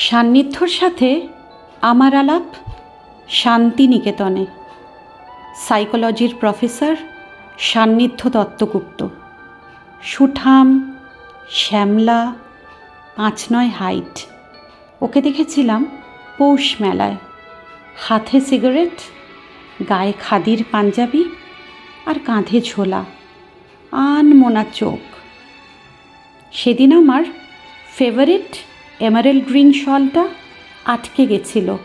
সান্নিধ্যর সাথে আমার আলাপ শান্তিনিকেতনে। সাইকোলজির প্রফেসর সান্নিধ্য দত্তগুপ্ত। সুঠাম, শ্যামলা পাঁচ নয় হাইট। ওকে দেখেছিলাম পৌষ মেলায়। হাতে সিগারেট, গায়ে খাদির পাঞ্জাবি আর কাঁধে ঝোলা। আনমোনা চোখ। সেদিন আমার ফেভারিট এমারেল গ্রিন শলটা আটকে গেছিল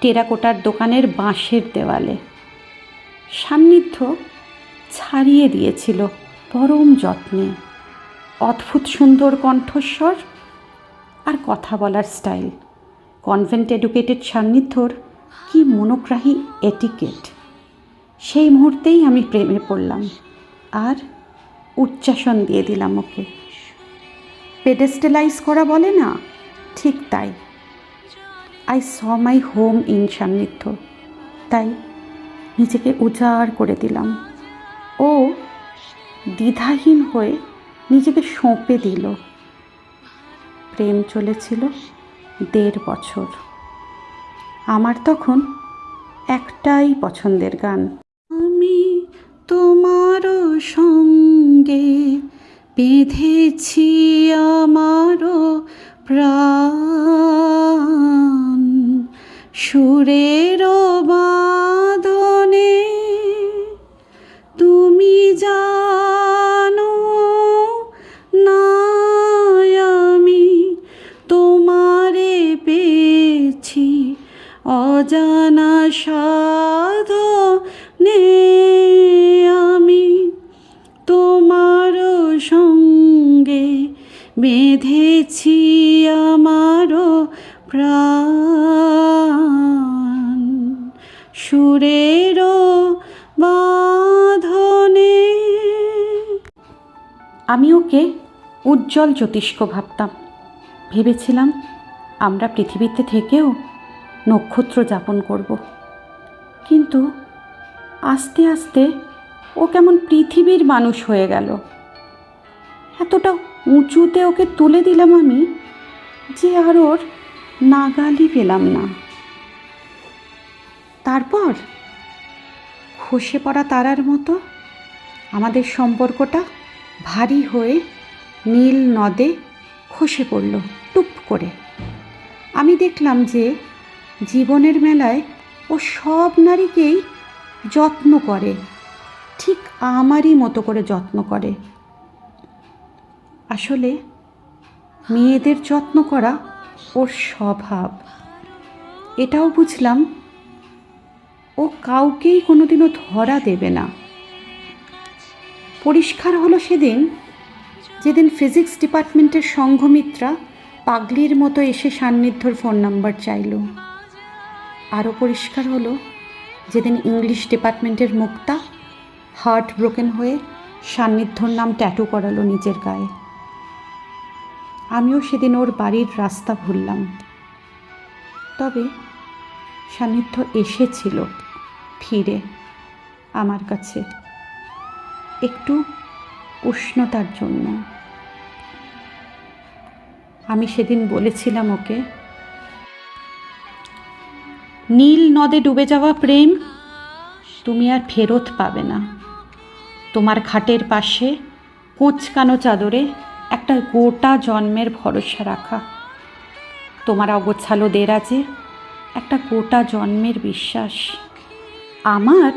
টেরাকোটার দোকানের বাঁশের দেওয়ালে। সান্নিধ্য ছাড়িয়ে দিয়েছিল পরম যত্নে। অদ্ভুত সুন্দর কণ্ঠস্বর আর কথা বলার স্টাইল। কনভেন্ট এডুকেটেড সান্নিধ্যর কি মনোগ্রাহী এটিকেট। সেই মুহূর্তেই আমি প্রেমে পড়লাম আর উচ্চাসন দিয়ে দিলাম ওকে। পেডেস্টেলাইজ করা বলে না? ঠিক তাই। I saw my home in সান্নিধ্য। তাই নিজেকে উজাড় করে দিলাম। ও দ্বিধাহীন হয়ে নিজেকে সঁপে দিল। প্রেম চলেছিল দেড় বছর। আমার তখন একটাই পছন্দের গান। আমি তোমারও সঙ্গে বেঁধেছি আমারও প্রাণ সুরের বাঁধনে তুমি জানো না আমি তোমারে পেয়েছি অজানা সাধনে আমি তোমার সঙ্গে বেঁধেছি আমারও প্রাণ। সুরেরও বাঁধনে। আমি ওকে উজ্জ্বল জ্যোতিষ্ক ভাবতাম। ভেবেছিলাম আমরা পৃথিবীতে থেকেও নক্ষত্র যাপন করব। কিন্তু আস্তে আস্তে ও কেমন পৃথিবীর মানুষ হয়ে গেল। এতটা উঁচুতে ওকে তুলে দিলাম আমি যে আর ওর নাগালই পেলাম না। তারপর খসে পড়া তারার মতো আমাদের সম্পর্কটা ভারী হয়ে নীল নদে খসে পড়ল টুপ করে। আমি দেখলাম যে জীবনের মেলায় ও সব নারীকেই যত্ন করে, ঠিক আমারই মতো করে যত্ন করে। আসলে মেয়েদের যত্ন করা ওর স্বভাব। এটাও বুঝলাম, ও কাউকেই কোনোদিনও ধরা দেবে না। পরিষ্কার হলো সেদিন, যেদিন ফিজিক্স ডিপার্টমেন্টের সংঘমিত্রা পাগলির মতো এসে সান্নিধ্যর ফোন নাম্বার চাইল। আরও পরিষ্কার হলো, যেদিন ইংলিশ ডিপার্টমেন্টের মুক্তা হার্ট ব্রোকেন হয়ে সান্নিধ্যর নাম ট্যাটু করালো নিজের গায়ে। আমিও সেদিন ওর বাড়ির রাস্তা ভুললাম। তবে সান্নিধ্য এসেছিল ফিরে আমার কাছে একটু উষ্ণতার জন্য। আমি সেদিন বলেছিলাম ওকে, নীল নদে ডুবে যাওয়া প্রেম তুমি আর ফেরত পাবে না। তোমার খাটের পাশে কোঁচকানো চাদরে একটা গোটা জন্মের ভরসা রাখা। তোমার অগোছালো দেরাজে একটা গোটা জন্মের বিশ্বাস। আমার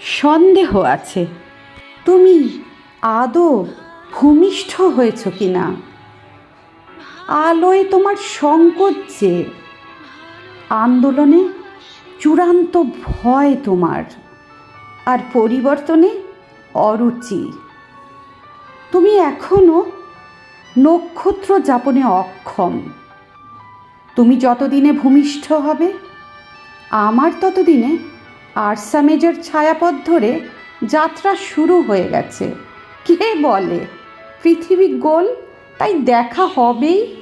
সন্দেহ আছে। তুমি আদৌ ভূমিষ্ঠ হয়েছ কি না আলোয় তোমার সংকট যে, আন্দোলনে চূড়ান্ত ভয় তোমার, আর পরিবর্তনে অরুচি। তুমি এখনও নক্ষত্র যাপনে অক্ষম। তুমি যতদিনে ভূমিষ্ঠ হবে, আমার ততদিনে আরসা মেজর ছায়াপথ ধরে যাত্রা শুরু হয়ে গেছে। কে বলে? পৃথিবী গোল, তাই দেখা হবেই।